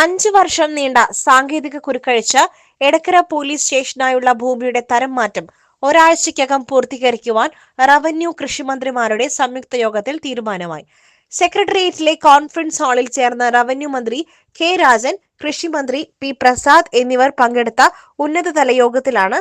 അഞ്ചു വർഷം നീണ്ട സാങ്കേതിക കുരുക്കഴിച്ച് എടക്കര പോലീസ് സ്റ്റേഷനായുള്ള ഭൂമിയുടെ തരം മാറ്റം ഒരാഴ്ചയ്ക്കകം പൂർത്തീകരിക്കുവാൻ റവന്യൂ കൃഷിമന്ത്രിമാരുടെ സംയുക്ത യോഗത്തിൽ തീരുമാനമായി. സെക്രട്ടേറിയറ്റിലെ കോൺഫറൻസ് ഹാളിൽ ചേർന്ന റവന്യൂ മന്ത്രി കെ രാജൻ കൃഷിമന്ത്രി പി പ്രസാദ് എന്നിവർ പങ്കെടുത്ത ഉന്നതതല യോഗത്തിലാണ്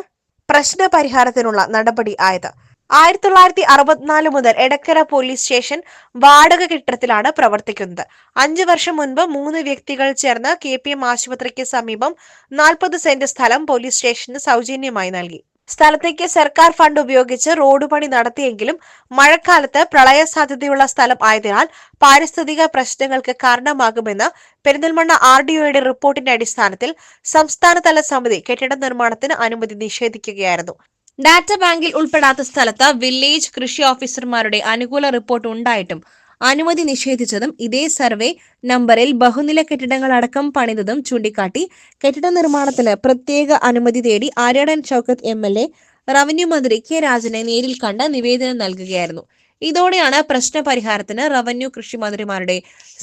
പ്രശ്ന പരിഹാരത്തിനുള്ള നടപടി ആയത്. ആയിരത്തി തൊള്ളായിരത്തി അറുപത്തിനാല് മുതൽ എടക്കര പോലീസ് സ്റ്റേഷൻ വാടക കെട്ടിടത്തിലാണ് പ്രവർത്തിക്കുന്നത്. അഞ്ചു വർഷം മുൻപ് മൂന്ന് വ്യക്തികൾ ചേർന്ന് കെ പി എം ആശുപത്രിക്ക് സമീപം നാൽപ്പത് സെന്റ് സ്ഥലം പോലീസ് സ്റ്റേഷന് സൗജന്യമായി നൽകി. സ്ഥലത്തേക്ക് സർക്കാർ ഫണ്ട് ഉപയോഗിച്ച് റോഡ് പണി നടത്തിയെങ്കിലും മഴക്കാലത്ത് പ്രളയ സാധ്യതയുള്ള സ്ഥലം ആയതിനാൽ പാരിസ്ഥിതിക പ്രശ്നങ്ങൾക്ക് കാരണമാകുമെന്ന് പെരിന്തൽമണ്ണ ആർ ഡി ഒയുടെ റിപ്പോർട്ടിന്റെ അടിസ്ഥാനത്തിൽ സംസ്ഥാനതല സമിതി കെട്ടിട നിർമ്മാണത്തിന് അനുമതി നിഷേധിക്കുകയായിരുന്നു. ഡാറ്റ ബാങ്കിൽ ഉൾപ്പെടാത്ത സ്ഥലത്ത് വില്ലേജ് കൃഷി ഓഫീസർമാരുടെ അനുകൂല റിപ്പോർട്ട് ഉണ്ടായിട്ടും അനുമതി നിഷേധിച്ചതും ഇതേ സർവേ നമ്പറിൽ ബഹുനില കെട്ടിടങ്ങൾ അടക്കം പണിതതും ചൂണ്ടിക്കാട്ടി. കെട്ടിട നിർമ്മാണത്തിന് പ്രത്യേക അനുമതി തേടി Aryadan Shoukath M L A revenue മന്ത്രി കെ രാജനെ നേരിൽ കണ്ട് നിവേദനം നൽകുകയായിരുന്നു. ഇതോടെയാണ് പ്രശ്ന പരിഹാരത്തിന് റവന്യൂ കൃഷി മന്ത്രിമാരുടെ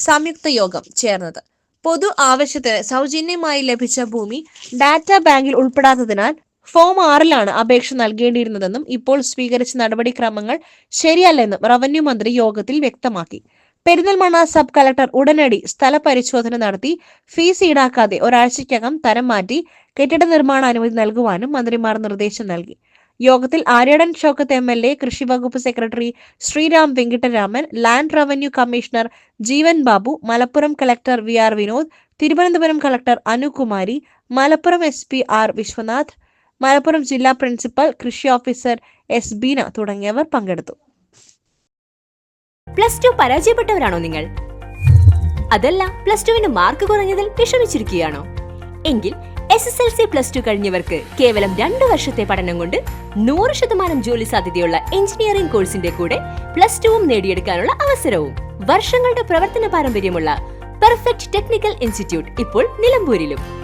സംയുക്ത യോഗം ചേർന്നത്. പൊതു ആവശ്യത്തിന് സൗജന്യമായി ലഭിച്ച ഭൂമി ഡാറ്റ ബാങ്കിൽ ഉൾപ്പെടാത്തതിനാൽ ഫോം ആറിലാണ് അപേക്ഷ നൽകേണ്ടിയിരുന്നതെന്നും ഇപ്പോൾ സ്വീകരിച്ച നടപടിക്രമങ്ങൾ ശരിയല്ലെന്നും റവന്യൂ മന്ത്രി യോഗത്തിൽ വ്യക്തമാക്കി. പെരിന്തൽമണ്ണ സബ് കളക്ടർ ഉടനടി സ്ഥലപരിശോധന നടത്തി ഫീസ് ഈടാക്കാതെ ഒരാഴ്ചയ്ക്കകം തരം മാറ്റി കെട്ടിട നിർമ്മാണ അനുമതി നൽകുവാനും മന്ത്രിമാർ നിർദ്ദേശം നൽകി. യോഗത്തിൽ Aryadan Shoukath M L A കൃഷി വകുപ്പ് secretary Sriram Venkitaraman land revenue commissioner Jeevan Babu Malappuram collector V R Vinod Thiruvananthapuram collector Anukumari Malappuram S P R Vishwanath Malappuram ജില്ലാ പ്രിൻസിപ്പൽ കൃഷി ഓഫീസർ എസ് ബീന തുടങ്ങിയവർ പങ്കെടുത്തു. പ്ലസ് ടു പരാജയപ്പെട്ടവരാണോ നിങ്ങൾ? അതല്ല plus ടുവിന് mark കുറഞ്ഞതിൽ വിഷമിച്ചിരിക്കുകയാണോ? എങ്കിൽ S S L C plus two കഴിഞ്ഞവർക്ക് കേവലം രണ്ടു വർഷത്തെ പഠനം കൊണ്ട് നൂറ് ശതമാനം ജോലി സാധ്യതയുള്ള എഞ്ചിനീയറിംഗ് കോഴ്സിന്റെ കൂടെ പ്ലസ് ടുവും നേടിയെടുക്കാനുള്ള അവസരവും. വർഷങ്ങളുടെ പ്രവർത്തന പാരമ്പര്യമുള്ള പെർഫെക്റ്റ് ടെക്നിക്കൽ ഇൻസ്റ്റിറ്റ്യൂട്ട് ഇപ്പോൾ നിലമ്പൂരിലും.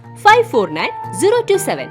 five four nine zero two seven